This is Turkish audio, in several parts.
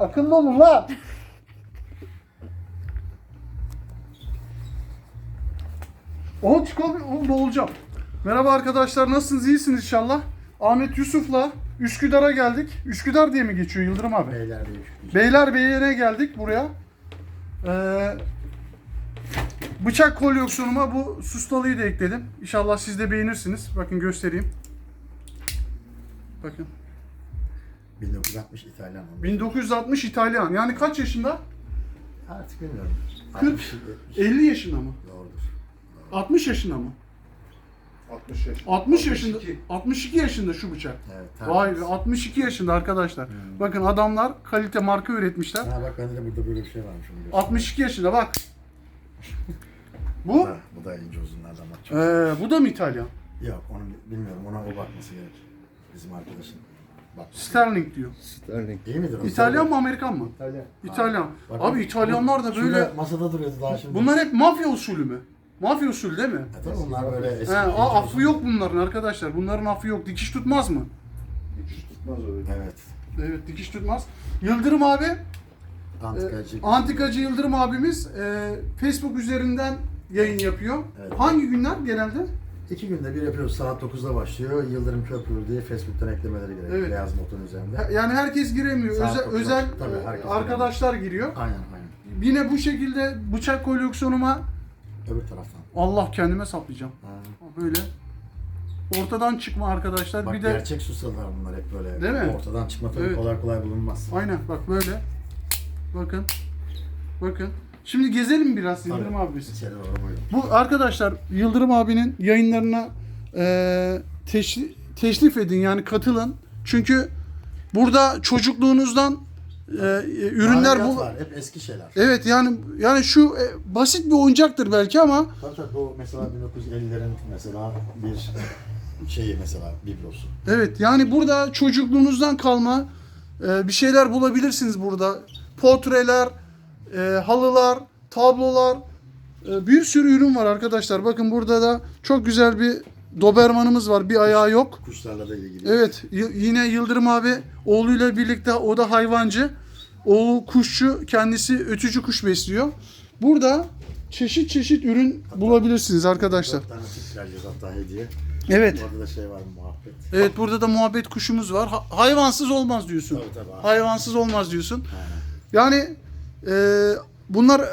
Akıllı olun lan. Oğlum çıkalım. Oğlum boğulacağım. Merhaba arkadaşlar nasılsınız? İyisiniz inşallah. Ahmet Yusuf'la Üsküdar'a geldik. Üsküdar diye mi geçiyor Yıldırım abi? Beyler değil. Beylerbeyi'ne geldik buraya. Ee, bıçak koleksiyonuma bu sustalıyı da ekledim. İnşallah siz de beğenirsiniz. Bakın göstereyim. Bakın. 1960 İtalyan. 1960 İtalyan. Yani kaç yaşında? Artık bilmiyorum. 40, 60, 70 50 yaşında mı? doğrudur. 60 yaşında mı? 60 yaş. 60 yaşında. 62 yaşında şu bıçak. Evet, Vay be tertemiz. 62 yaşında arkadaşlar. Bakın adamlar kalite marka üretmişler. Ha bak bende de burada böyle bir şey varmış. onu göstereyim. 62 yaşında bak. Bu Ha, bu da ince uzunlardan bak. Çok ee, bu da mı İtalyan? Yok onu bilmiyorum. Ona o bakması gerek. Bizim arkadaşın. Bak. Sterling diyor. Sterling. İyi midir o? İtalyan mı Amerikan mı? İtalyan. İtalyan. Bak, Abi İtalyanlar da böyle masada duruyordu daha şimdi. bunlar hep mafya usulü mü? Mafya usulü değil mi? Ha, tabii bunlar böyle eski. He, a- affı yok bunların arkadaşlar. Bunların affı yok. Dikiş tutmaz mı? Hiç tutmaz öyle. Evet. Evet dikiş tutmaz. Yıldırım abi, e, Antikacı. Antikacı Yıldırım abimiz e, Facebook üzerinden yayın yapıyor. Evet. Hangi günler genelde? İki günde bir yapıyoruz. Saat 9'da başlıyor. Yıldırım Köprülü diye Facebook'tan eklemeleri gerekiyor. Evet. Beyaz motorun üzerinde. Yani herkes giremiyor. Saat Özel, özel tabii, herkes arkadaşlar giriyor. Aynen aynen. Yine bu şekilde bıçak koleksiyonuma Öbür taraftan. Allah kendime saplayacağım. Ha. Böyle ortadan çıkma arkadaşlar. Bak bir de gerçek susalar bunlar hep böyle. Değil mi? Ortadan çıkma tabii Evet. kolay kolay bulunmaz. aynen bak böyle. Bakın. Bakın. Şimdi gezelim biraz. Yıldırım abi biz. İçeri doğru buyurun. Bu arkadaşlar Yıldırım abinin yayınlarına eee teşri- teşrif edin yani katılın. Çünkü burada çocukluğunuzdan eee, ürünler Maneviyat bu. var. Hep eski şeyler. Evet yani yani şu e, basit bir oyuncaktır belki ama Tabii tabii bu mesela 1950'lerin mesela bir şeyi mesela biblosu. evet yani burada çocukluğunuzdan kalma e, bir şeyler bulabilirsiniz burada. Portreler, e, halılar, tablolar, e, bir sürü ürün var arkadaşlar. Bakın burada da çok güzel bir Doberman'ımız var. Bir ayağı yok. Kuşlarla da ilgili. Evet yine Yıldırım abi oğluyla birlikte o da hayvancı. Oğlu kuşçu kendisi ötücü kuş besliyor. Burada çeşit çeşit ürün bulabilirsiniz arkadaşlar. Dört tane vereceğiz hatta hediye. Evet. Orada da şey var muhabbet. Evet burada da muhabbet kuşumuz var. Ha- hayvansız olmaz diyorsun. Tabii tabii. abi. Hayvansız olmaz diyorsun. Aynen. Yani e, bunlar e,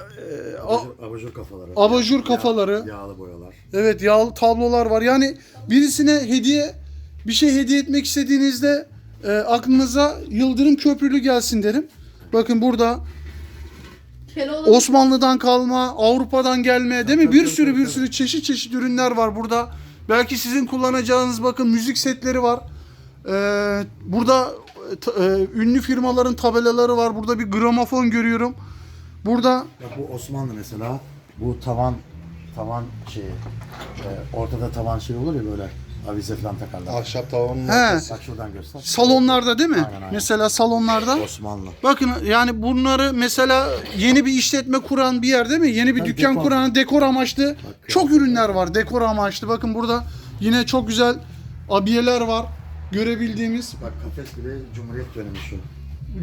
a- Abajur, abajur kafaları. Abajur Yağ- kafaları. Yağlı boyalar. evet yağlı tablolar var. Yani birisine hediye bir şey hediye etmek istediğinizde e, aklınıza Yıldırım Köprülü gelsin derim. Bakın burada Keloğlan Osmanlı'dan kalma, Avrupa'dan gelme değil mi? Bir sürü bir sürü çeşit çeşit ürünler var burada. Belki sizin kullanacağınız bakın müzik setleri var. Ee, burada e, ünlü firmaların tabelaları var. Burada bir gramofon görüyorum. Burada Bak bu Osmanlı mesela. Bu tavan tavan şeyi. e, ortada tavan şey olur ya böyle avize falan takarlar. Ahşap tavanın He. ortası. Bak şuradan göster. salonlarda değil mi? Aynen, aynen. Mesela salonlarda. Osmanlı. Bakın yani bunları mesela yeni bir işletme kuran bir yer değil mi? Yeni bir Tabii, dükkan dekor. kuran dekor amaçlı çok ürünler var dekor amaçlı. Bakın burada yine çok güzel abiyeler var görebildiğimiz. Bak kafes bile Cumhuriyet dönemi şu.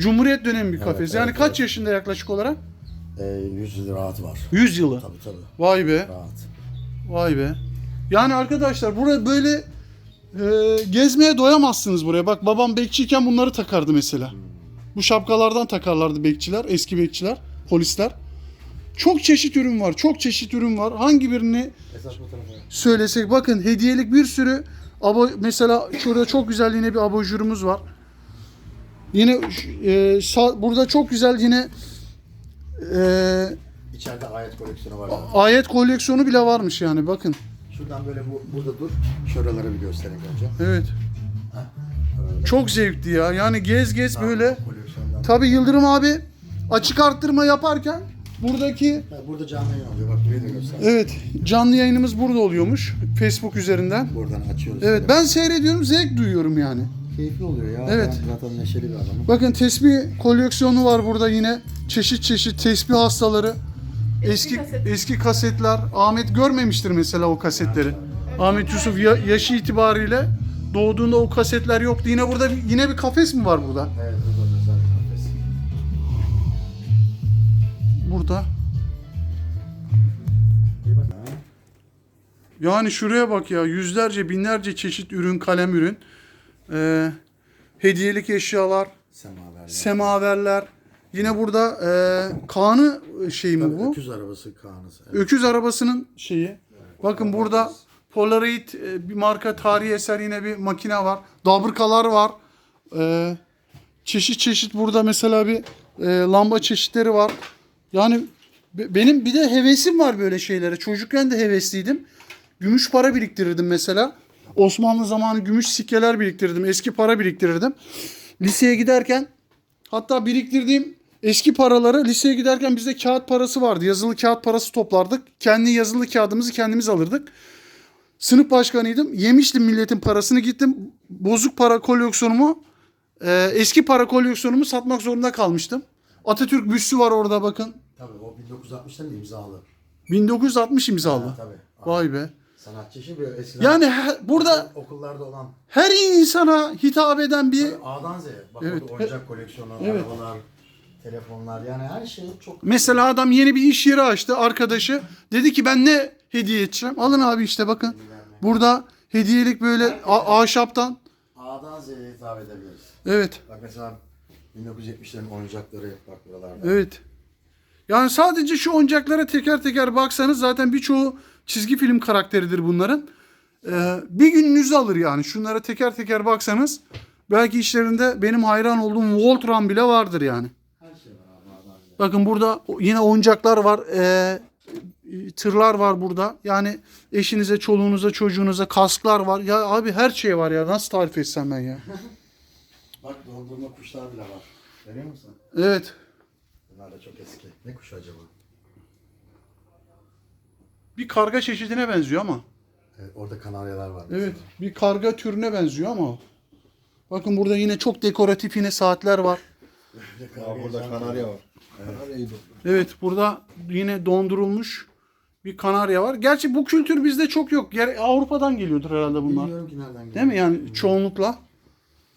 Cumhuriyet dönemi bir Evet, kafes. evet, yani kaç evet. yaşında yaklaşık olarak? E, 100 yıl rahat var. 100 yılı. Tabii tabii. Vay be. Rahat. Vay be. Yani arkadaşlar burada böyle e, gezmeye doyamazsınız buraya. Bak babam bekçiyken bunları takardı mesela. Bu şapkalardan takarlardı bekçiler, eski bekçiler, polisler. Çok çeşit ürün var. Çok çeşit ürün var. Hangi birini Esas bu tarafa. söylesek bakın hediyelik bir sürü abo mesela şurada çok güzel yine bir abajurumuz var. Yine e, sağ- burada çok güzel yine e, İçeride ayet koleksiyonu var. ayet koleksiyonu bile varmış yani bakın. Şuradan böyle bu, burada dur. Şuraları bir göstereyim önce. Evet. Öyle. Çok zevkli ya. Yani gez gez böyle. Koleksiyondan. Tabi Yıldırım abi açık arttırma yaparken buradaki Ha, Burada canlı yayın oluyor. Bak burayı da göster. evet canlı yayınımız burada oluyormuş Facebook üzerinden. Buradan açıyoruz. Evet ben seyrediyorum zevk duyuyorum yani. Keyifli oluyor ya. Evet. Ben zaten neşeli bir adamım. Bakın tesbih koleksiyonu var burada yine. Çeşit çeşit tesbih hastaları. Eski kaset. eski kasetler. Ahmet görmemiştir mesela o kasetleri. Ahmet Yusuf ya- yaşı itibariyle doğduğunda o kasetler yoktu. Yine burada bir, yine bir kafes mi var burada? Evet burada. Yani şuraya bak ya yüzlerce binlerce çeşit ürün kalem ürün. Ee, hediyelik eşyalar, Semaverler. semaverler. Yine burada e, Kaan'ı şey mi bu? Öküz arabası Kaan'ız. Evet. Öküz arabasının şeyi. Bakın burada Polaroid e, bir marka tarihi eser yine bir makine var. Dabrikalar var. Ee, çeşit çeşit burada mesela bir e, lamba çeşitleri var. Yani be- benim bir de hevesim var böyle şeylere. Çocukken de hevesliydim. Gümüş para biriktirirdim mesela. Osmanlı zamanı gümüş sikkeler biriktirirdim. Eski para biriktirirdim. Liseye giderken hatta biriktirdiğim eski paraları liseye giderken bizde kağıt parası vardı. Yazılı kağıt parası toplardık. Kendi yazılı kağıdımızı kendimiz alırdık. Sınıf başkanıydım. Yemiştim milletin parasını gittim. Bozuk para koleksiyonumu eski para koleksiyonumu satmak zorunda kalmıştım. Atatürk büstü var orada bakın. Tabii o 1960'tan imzalı. 1960 imzalı. Ha, tabii. Vay be. Sanatçı işi böyle eskiden. Yani he- burada okullarda olan her insana hitap eden bir A'dan Z'ye. Bak Evet. oyuncak koleksiyonu, Evet. arabalar, telefonlar yani her şey çok Mesela adam yeni bir iş yeri açtı arkadaşı. Dedi ki ben ne hediye edeceğim? Alın abi işte bakın. Burada hediyelik böyle a- ahşaptan. A'dan Z'ye hitap edebiliriz. Evet. Bak mesela 1970'lerin oyuncakları bak buralarda. Evet. Yani sadece şu oyuncaklara teker teker baksanız zaten birçoğu çizgi film karakteridir bunların. Ee, bir gününüzü alır yani. Şunlara teker teker baksanız belki işlerinde benim hayran olduğum Voltron bile vardır yani. Her şey var abi Z'ye. Bakın burada yine oyuncaklar var. Ee, tırlar var burada. Yani eşinize, çoluğunuza, çocuğunuza kasklar var. Ya abi her şey var ya. Nasıl tarif etsem ben ya? Bak dondurma kuşlar bile var. Görüyor musun? Evet. Bunlar da çok eski. Ne kuşu acaba? Bir karga çeşidine benziyor ama. Evet, orada kanaryalar var. Evet. Bir karga türüne benziyor ama. Bakın burada yine çok dekoratif yine saatler var. mesela. Aa, burada kanarya var. Da. Evet burada yine dondurulmuş bir kanarya var. Gerçi bu kültür bizde çok yok. Yer, Avrupa'dan geliyordur herhalde bunlar. Bilmiyorum ki nereden geliyor. Değil mi yani çoğunlukla?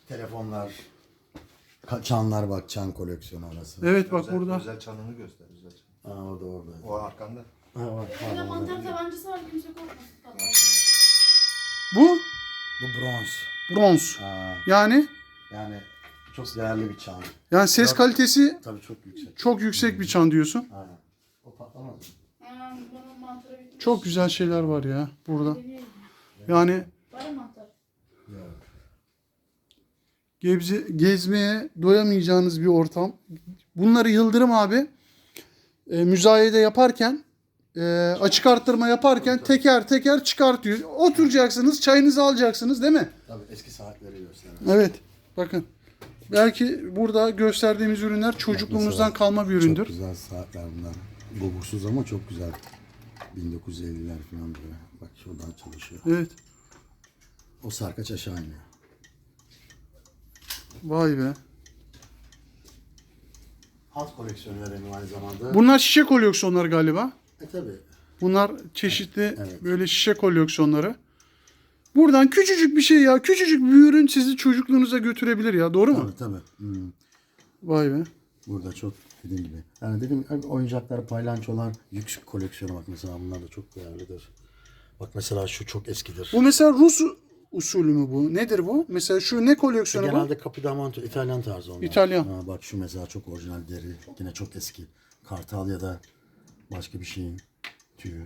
Telefonlar, ka- çanlar bak çan koleksiyonu arası. Evet bak Özel, burada. özel çanını göster. Özel çan. Aa, orada orada. O arkanda. Ha, var, Bir de var, mantar tabancası var kimse korkmasın. Bu Bu bronz. bronz. Aa, Yani yani çok değerli bir çan. yani ses Yok. kalitesi Tabii çok yüksek. çok yüksek bir çan diyorsun. Aynen. O patlamaz mı? Ha, bunun mantarı bitmiş. Çok güzel şeyler var ya burada. Yani Var mı mantar? Yok. Gebze, gezmeye doyamayacağınız bir ortam. Bunları Yıldırım abi e, müzayede yaparken e, açık arttırma yaparken teker teker çıkartıyor. Oturacaksınız, çayınızı alacaksınız değil mi? Tabii eski saatleri gösterir. Evet. Bakın. Belki burada gösterdiğimiz ürünler çocukluğunuzdan Mesela kalma bir üründür. Çok güzel saatler bunlar. Bobuksuz ama çok güzel. 1950'ler falan böyle. Bak şuradan çalışıyor. Evet. O sarkaç aşağı iniyor. Vay be. Hat koleksiyonları aynı zamanda. Bunlar şişe koleksiyonları galiba. E tabii. Bunlar çeşitli Evet. böyle şişe koleksiyonları. Buradan küçücük bir şey ya, küçücük bir ürün sizi çocukluğunuza götürebilir ya. Doğru mu? Tabii tabii. Hmm. Vay be. Burada çok dediğim gibi. Yani dedim oyuncaklar, paylançolar, yüksek koleksiyonu bak mesela bunlar da çok değerlidir. Bak mesela şu çok eskidir. Bu mesela Rus usulü mü bu? Nedir bu? Mesela şu ne koleksiyonu bu? Genelde Capidamonte İtalyan tarzı onlar. İtalyan. Ha, bak şu mesela çok orijinal deri. Yine çok eski. Kartal ya da başka bir şeyin tüyü.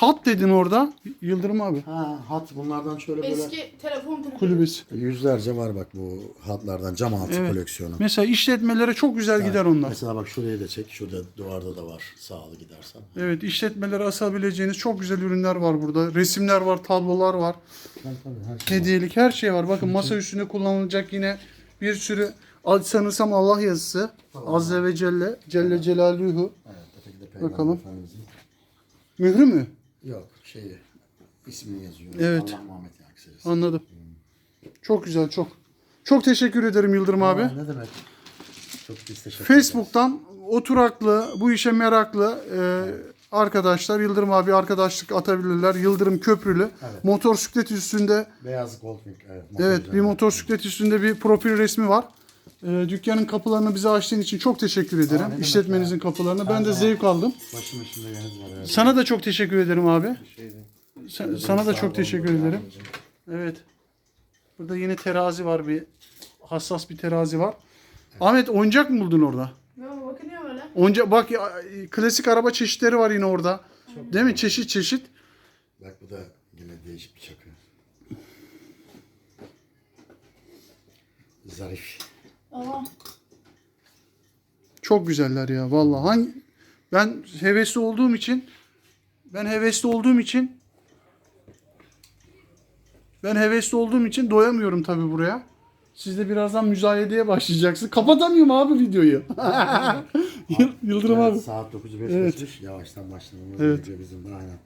Hat dedin orada. Yıldırım abi. Ha hat bunlardan şöyle böyle Eski telefon kulübü. Kulübesi. yüzlerce var bak bu hatlardan cam altı Evet. koleksiyonu. Mesela işletmelere çok güzel gider onlar. Mesela bak şuraya da çek. Şurada duvarda da var. Sağlı gidersen. Evet işletmelere asabileceğiniz çok güzel ürünler var burada. Resimler var, tablolar var. Tabii tabii her şey var. Hediyelik her şey var. Bakın masa üstünde kullanılacak yine bir sürü sanırsam Allah yazısı. Azze ve Celle. Celle Celaluhu. Evet, öteki de Peygamber Bakalım. Efendimizin. Mührü mü? Yok şeyi ismini yazıyor. Evet. Allah Muhammed Yakseriz. Anladım. Çok güzel çok. Çok teşekkür ederim Yıldırım abi. Ne demek? Çok biz teşekkür. Facebook'tan oturaklı, bu işe meraklı e, arkadaşlar Yıldırım abi arkadaşlık atabilirler. Yıldırım Köprülü. Evet. Motosiklet üstünde Beyaz Goldwing. Evet, evet bir motosiklet üstünde bir profil resmi var. Ee, dükkanın kapılarını bize açtığın için çok teşekkür ederim. Aa, İşletmenizin ya. kapılarını. Ben de zevk aldım. Başım yeriniz var. Sana da çok teşekkür ederim abi. Şeydi. Sen- sana da çok teşekkür ederim. Evet. Burada yine terazi var bir hassas bir terazi var. Ahmet oyuncak mı buldun orada? Ya bakınıyor böyle. Oyuncak bak ya, klasik araba çeşitleri var yine orada. Değil mi? Çeşit çeşit. Bak bu da yine değişik bir çakı. Zarif. Ama Çok güzeller ya vallahi. Hangi ben hevesli olduğum için ben hevesli olduğum için ben hevesli olduğum için doyamıyorum tabi buraya. Siz de birazdan müzayedeye başlayacaksınız. Kapatamıyorum abi videoyu. Yıl- Yıldırım Evet, abi. Saat 9.05 Evet. Yavaştan başlamamız Evet. gerekiyor bizim de aynen.